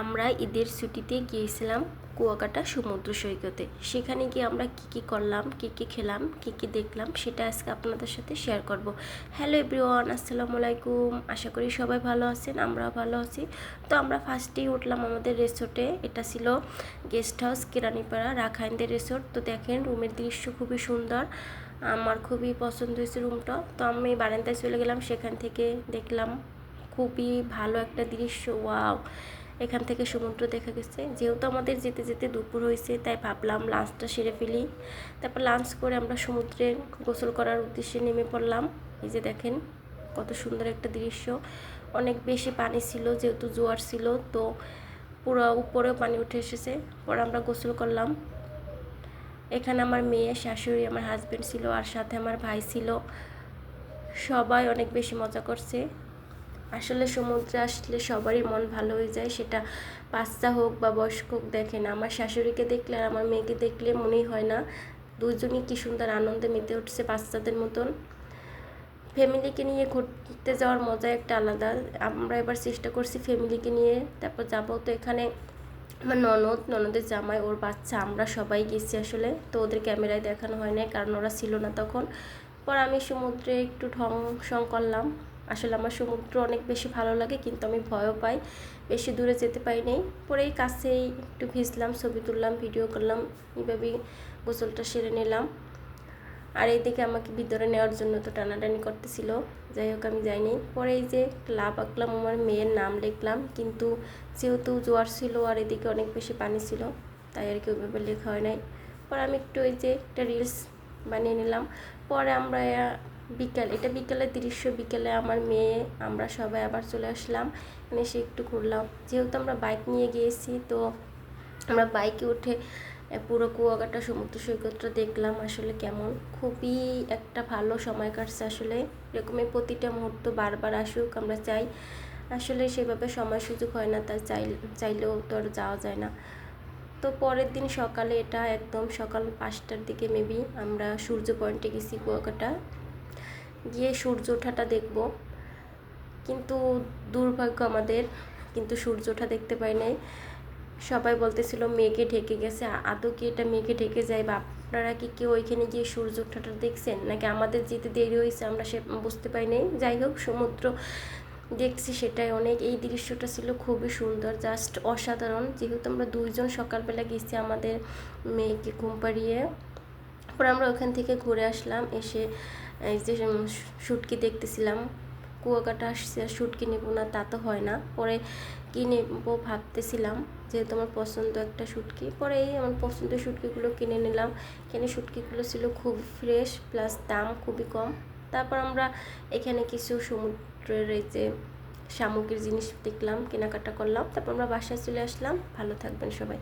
আমরা ঈদের ছুটিতে গিয়েছিলাম কুয়াকাটা সমুদ্র সৈকতে। সেখানে গিয়ে আমরা কি কি করলাম, কি কি খেলাম, কি কি দেখলাম সেটা আজকে আপনাদের সাথে শেয়ার করব। হ্যালো এভরিওয়ান আসসালামু আলাইকুম। আশা করি সবাই ভালো আছেন, আমরাও ভালো আছি। তো আমরা ফার্স্টেই উঠলাম আমাদের রিসোর্টে এটা ছিল গেস্ট হাউস কেরানিপাড়া রাখাইনদের রিসোর্ট তো দেখেন রুমের দৃশ্য খুবই সুন্দর। আমার খুবই পছন্দ হয়েছে রুমটা। তো আমি বারান্দায় চলে গেলাম, সেখান থেকে দেখলাম খুবই ভালো একটা দৃশ্য। ওয়াও এখান থেকে সমুদ্র দেখা গেছে। যেহেতু আমাদের যেতে যেতে দুপুর হয়েছে, তাই ভাবলাম লাঞ্চটা সেরে ফেলি। তারপর লাঞ্চ করে আমরা সমুদ্রে গোসল করার উদ্দেশ্যে নেমে পড়লাম। এই যে দেখেন, কত সুন্দর একটা দৃশ্য। অনেক বেশি পানি ছিল, যেহেতু জোয়ার ছিল, তো পুরো উপরেও পানি উঠে এসেছে। পরে আমরা গোসল করলাম। এখানে আমার মেয়ে, শাশুড়ি, আমার হাজব্যান্ড ছিল, আর সাথে আমার ভাই ছিল। সবাই অনেক বেশি মজা করছে। আসলে সমুদ্রে আসলে সবারই মন ভালো হয়ে যায়, সেটা বাচ্চা হোক বা বয়স্ক হোক, দেখেন আমার শাশুড়িকে দেখলে আর আমার মেয়েকে দেখলে মনেই হয় না। দুজনই কী সুন্দর আনন্দে মেতে উঠছে বাচ্চাদের মতন। ফ্যামিলিকে নিয়ে ঘুরতে যাওয়ার মজা একটা আলাদা। আমরা এবার চেষ্টা করছি ফ্যামিলিকে নিয়ে, তারপর যাব তো এখানে। আমার ননদ, ননদের জামাই, ওর বাচ্চা, আমরা সবাই গেছি আসলে। তো ওদের ক্যামেরায় দেখানো হয় না কারণ ওরা ছিল না তখন। পর আমি সমুদ্রে একটু ঢং সং করলাম। আসলে আমার সমুদ্র অনেক বেশি ভালো লাগে, কিন্তু আমি ভয়ও পাই। বেশি দূরে যেতে পাই নাই। পরে কাছেই একটু ভিজলাম, ছবি তুললাম ভিডিও করলাম এইভাবেই গোসলটা সেরে নিলাম। আর এইদিকে আমাকে ভিতরে নেওয়ার জন্য তো টানাটানি করতেছিল। যাই হোক, আমি যাইনি। পরে এই যে ক্লাব আঁকলাম, আমার মেয়ের নাম লিখলাম, কিন্তু যেহেতু জোয়ার ছিল আর এদিকে অনেক বেশি পানি ছিল, তাই আর কি ওইভাবে লেখা হয় নাই। পরে আমি একটু ওই যে একটা রিলস বানিয়ে নিলাম। পরে আমরা বিকাল, এটা বিকালের দৃশ্য, বিকেলে আমার মেয়ে, আমরা সবাই আবার চলে আসলাম। এখানে সে একটু ঘুরলাম। যেহেতু আমরা বাইক নিয়ে গিয়েছি, তো আমরা বাইকে উঠে পুরো কুয়াকাটা, সমুদ্র সৈকতটা দেখলাম। আসলে কেমন? খুবই একটা ভালো সময় কাটছে আসলে। এরকমই প্রতিটা মুহূর্ত বারবার আসুক, আমরা চাই। আসলে সেভাবে সময় সুযোগ হয় না, তাই চাই, চাইলেও তো আর যাওয়া যায় না। তো পরের দিন সকালে এটা একদম সকাল পাঁচটার দিকে মেবি আমরা সূর্য পয়েন্টে গেছি কুয়াকাটা। গিয়ে সূর্য ওঠাটা দেখব। কিন্তু দুর্ভাগ্য আমাদের, কিন্তু সূর্য ওঠা দেখতে পাই নাই। সবাই বলতেছিল মেঘে ঢেকে গেছে। আদৌ কি এটা মেঘে ঢেকে যায়? বা আপনারা কি কেউ ওইখানে গিয়ে সূর্য ওঠাটা দেখছেন? নাকি আমাদের যেতে দেরি হয়েছে আমরা সে বুঝতে পাই নাই? যাই হোক, সমুদ্র দেখছি সেটাই অনেক। এই দৃশ্যটা ছিল খুবই সুন্দর জাস্ট অসাধারণ। যেহেতু আমরা দুইজন সকালবেলা গেছি আমাদের মেয়েকে ঘুম পাড়িয়ে। পরে আমরা ওখান থেকে ঘুরে আসলাম, এসে এই যে শুটকি দেখতেছিলাম। কুয়াকাটা আসছে, আর শুটকি নেব না, তা তো হয় না। পরে কী নেব ভাবতেছিলাম যেহেতু আমার পছন্দ একটা শুটকি। পরে এই আমার পছন্দের শুটকিগুলো কিনে নিলাম। কিনে শুটকিগুলো ছিল খুব ফ্রেশ প্লাস দাম খুবই কম। তারপর আমরা এখানে কিছু সমুদ্রের এই যে সামগ্রীর জিনিস দেখলাম, কেনাকাটা করলাম। তারপর আমরা বাসায় চলে আসলাম। ভালো থাকবেন সবাই।